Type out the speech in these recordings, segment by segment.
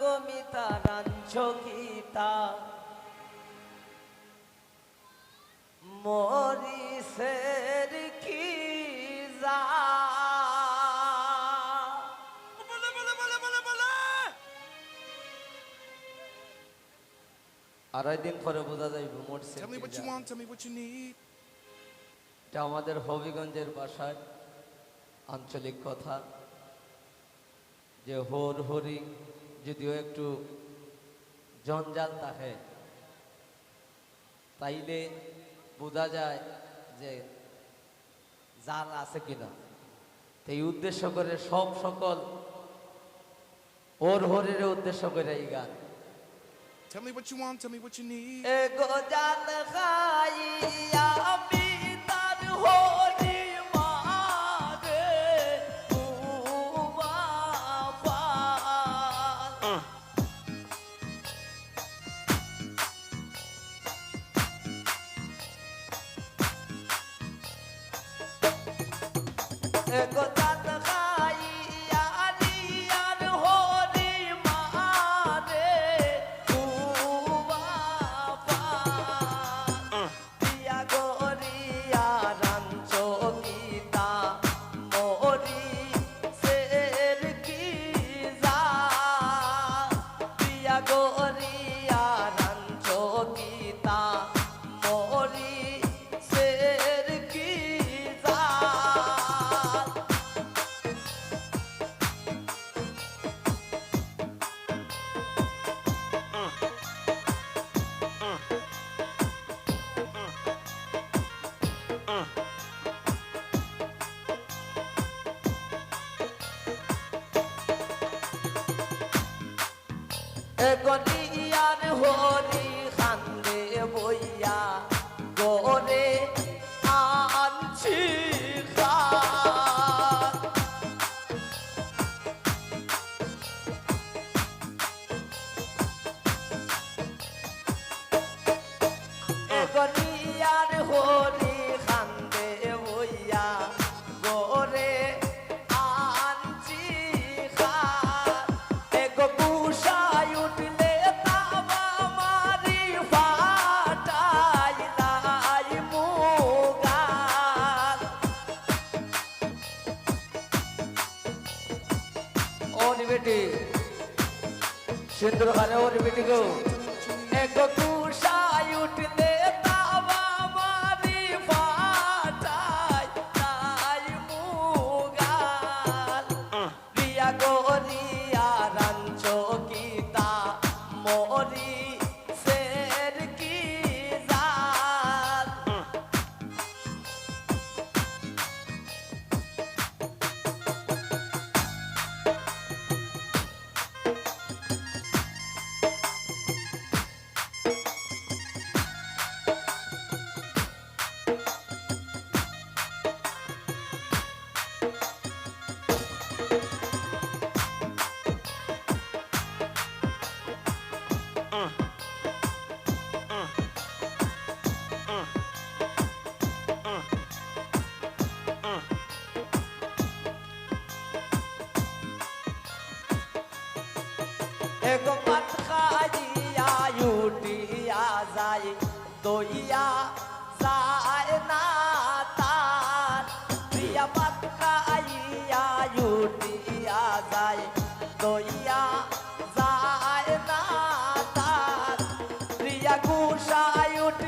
গো মিতা রাঞ্চ গীতা মরিসের কি যা? আড়াই দিন পরে বোঝা যাইব মরছে. এটা আমাদের হবিগঞ্জের বাসায় আঞ্চলিক কথা। যে হোর হরি যদিও একটু জঞ্জাল থাকে তাইলে বোঝা যায় যে জাল আছে কিনা তো এই উদ্দেশ্য করে সব সকল ওর হরির উদ্দেশ্য করে এই গান Tell me what you want, tell me what you need. 二哥你一样的火 বেটি। সিন্দুর খানে ওর বেটি গো এগো বুসাই উঠলে এগো পাত খাইয়া উঠিয়া যায় দইয়া যায় না তার। প্রিয়া পাত খাইয়া উঠিয়া যায় দইয়া যায় না তার। প্রিয়া গুসাই উঠলে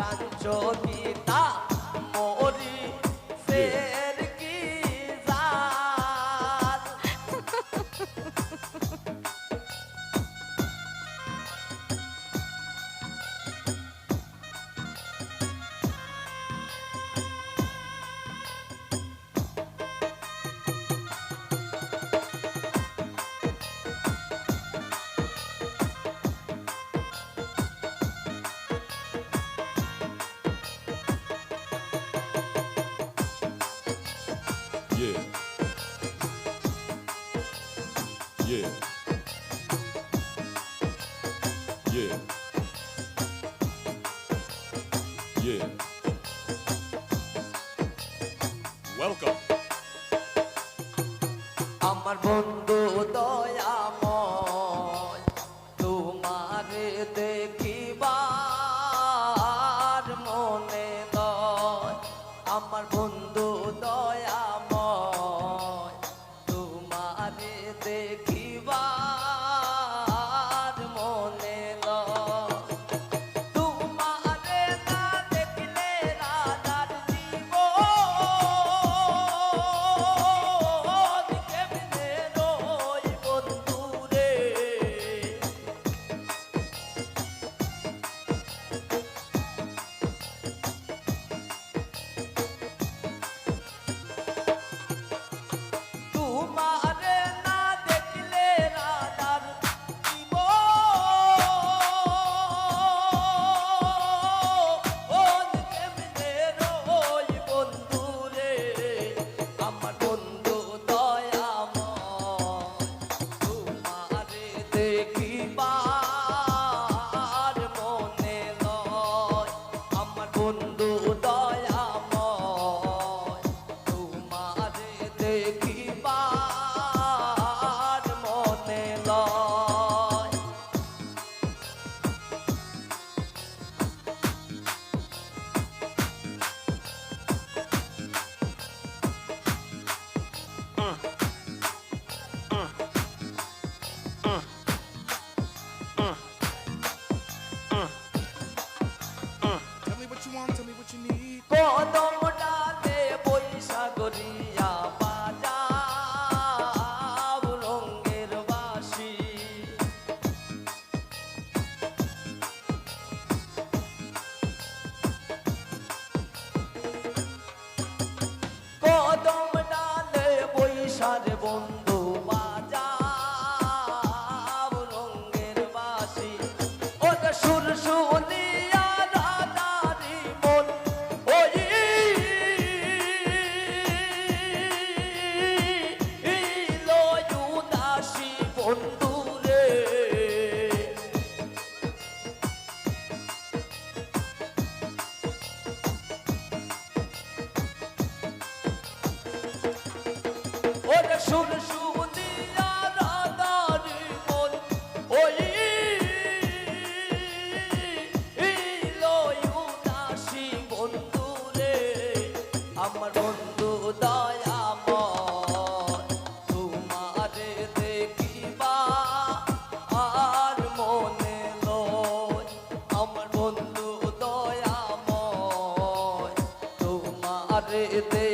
রাজ্য পিতা Yeah. Yeah. 본 ওরে শুন শুভ দিয়া রাধারি মন, ওই লয়ুদাসী বন্ধু রে, আমার বন্ধু দয়া মন তোমারে দেখিবা আর মনে লয় আমার বন্ধু দয়া মন তোমারে দেখ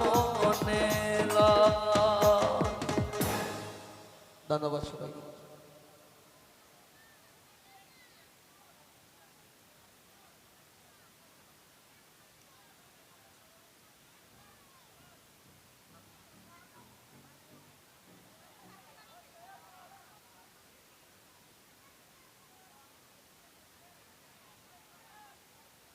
মনে ধন্যবাদ সবাইকে।